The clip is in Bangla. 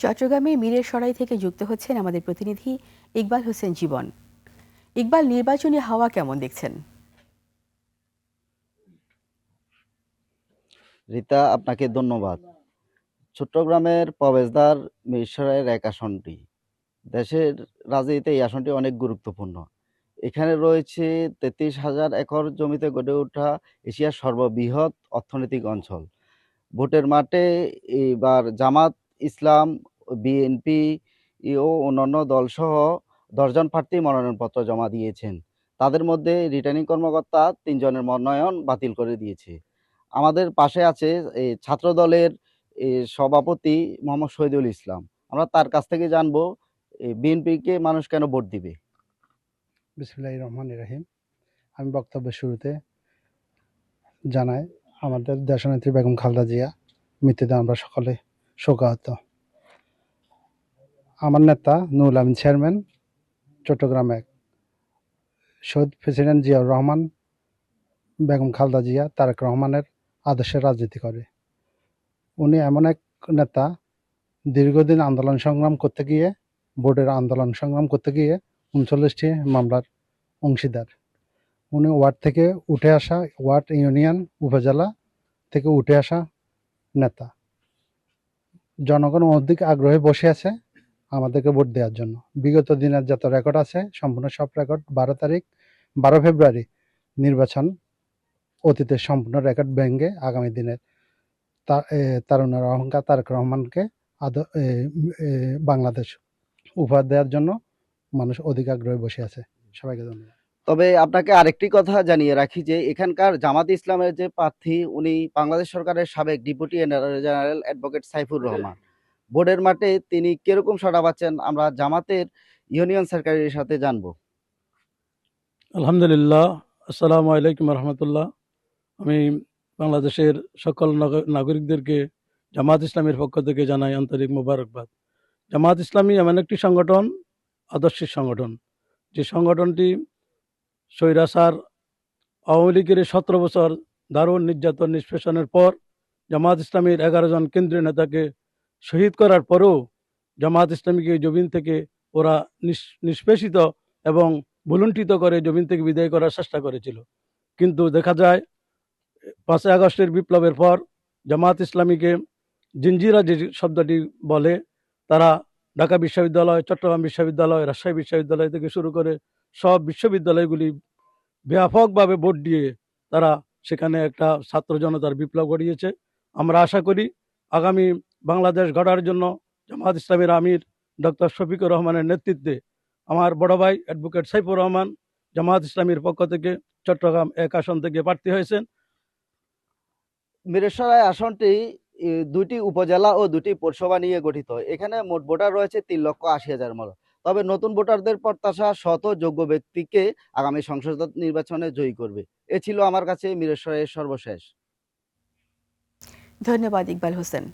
চট্টগ্রামে মীরের সরাই থেকে যুক্ত হচ্ছেন আমাদের প্রতিনিধি ইকবাল হোসেন জীবন। ইকবাল, নির্বাচনী হাওয়া কেমন দেখছেন? রিতা, আপনাকে ধন্যবাদ। চট্টগ্রামের প্রবেশদ্বার মিরসরাইয়ের এক আসনটি। দেশের রাজনীতিতে এই আসনটি অনেক গুরুত্বপূর্ণ। এখানে রয়েছে তেত্রিশ হাজার একর জমিতে গড়ে ওঠা এশিয়ার সর্ববৃহৎ অর্থনৈতিক অঞ্চল। ভোটের মাঠে এবার জামাত ইসলাম, বিএনপি ও অন্যান্য দলসহ দশজন প্রার্থী মনোনয়নপত্র জমা দিয়েছেন। তাদের মধ্যে রিটার্নিং কর্মকর্তা তিনজনের মনোনয়ন বাতিল করে দিয়েছে। আমাদের পাশে আছে ছাত্র দলের সভাপতি মোহাম্মদ শহীদুল ইসলাম। আমরা তার কাছ থেকে জানব বিএনপিকে মানুষ কেন ভোট দিবে? বিসমুল্লাহ রহমান রাহিম। আমি বক্তব্যের শুরুতে জানাই, আমাদের দেশনেত্রী বেগম খালদা জিয়া মৃত্যুতে আমরা সকলে শোকাহত আমার নেতা নুরুল আমিন চেয়ারম্যান, চট্টগ্রাম এক শহীদ প্রেসিডেন্ট জিয়াউর রহমান, বেগম খালদা জিয়া, তারেক রহমানের আদর্শে রাজনীতি করে। উনি এমন এক নেতা, দীর্ঘদিন আন্দোলন সংগ্রাম করতে গিয়ে, বোর্ডের আন্দোলন সংগ্রাম করতে গিয়ে উনচল্লিশটি মামলার অংশীদার। উনি ওয়ার্ড থেকে উঠে আসা ওয়ার্ড ইউনিয়ন উপজেলা থেকে উঠে আসা নেতা। জনগণ অধিক আগ্রহে বসে আছে আমাদেরকে ভোট দেওয়ার জন্য। বিগত দিনের যত রেকর্ড আছে, সম্পূর্ণ সব রেকর্ড বারো তারিখ, বারো ফেব্রুয়ারি নির্বাচন অতীতের সম্পূর্ণ রেকর্ড ভেঙে আগামী দিনের তারুণের অহংকার তারেক রহমানকে বাংলাদেশ উপহার দেওয়ার জন্য মানুষ অধিক আগ্রহে বসে আছে। সবাইকে ধন্যবাদ। তবে আপনাকে আরেকটি কথা জানিয়ে রাখি যে এখানকার জামাত ইসলামের যে প্রার্থী উনি বাংলাদেশ সরকারের সাবেক deputy general advocate Saifur Rahman. বোর্ডের মাঠে তিনি কীরকম সাড়া পাচ্ছেন আমরা জামাতের ইউনিয়ন সেক্রেটারির সাথে জানব। আলহামদুলিল্লাহ। আসসালামু আলাইকুম রহমতুল্লাহ। আমি বাংলাদেশের সকল নাগ- নাগরিকদেরকে জামাত ইসলামের পক্ষ থেকে জানাই আন্তরিক মোবারকবাদ। জামাত ইসলামী এমন একটি সংগঠন আদর্শিক সংগঠন। যে সংগঠনটি স্বৈরাচার আওয়ামী লীগের সতেরো বছর দারুণ নির্যাতন নিষ্পেষণের পর জামাত ইসলামীর এগারো জন কেন্দ্রীয় নেতাকে শহীদ করার পরেও জামাত ইসলামীকে জমিন থেকে ওরা নিষ্পেষিত এবং ভুলুণ্ঠিত করে জমিন থেকে বিদায় করার চেষ্টা করেছিল। কিন্তু দেখা যায়, পাঁচই আগস্টের বিপ্লবের পর জামাত ইসলামীকে জিঞ্জিরা যে শব্দটি বলে, তারা ঢাকা বিশ্ববিদ্যালয়, চট্টগ্রাম বিশ্ববিদ্যালয়, রাজশাহী বিশ্ববিদ্যালয় থেকে শুরু করে সব বিশ্ববিদ্যালয়গুলি ব্যাপকভাবে ভোট দিয়ে তারা সেখানে একটা ছাত্র জনতার বিপ্লব ঘটিয়েছে। আমরা আশা করি আগামী বাংলাদেশ গড়ার জন্য জামাত ইসলামের আমির ডক্টর শফিকুর রহমানের নেতৃত্বে আমার বড় ভাই অ্যাডভোকেট সাইফুর রহমান জামাত ইসলামীর পক্ষ থেকে চট্টগ্রাম এক আসন থেকে প্রার্থী হয়েছেন। মিরেশ্বরাই আসনটি দুটি উপজেলা ও দুটি পৌরসভা নিয়ে গঠিত। এখানে মোট ভোটার রয়েছে তিন লক্ষ আশি হাজার মতো। তবে নতুন ভোটারদের প্রত্যাশা শত যোগ্য ব্যক্তিকে আগামী সংসদ নির্বাচনে জয়ী করবে। এ ছিল আমার কাছে মিরেশ্বরের সর্বশেষ। ধন্যবাদ ইকবাল হোসেন।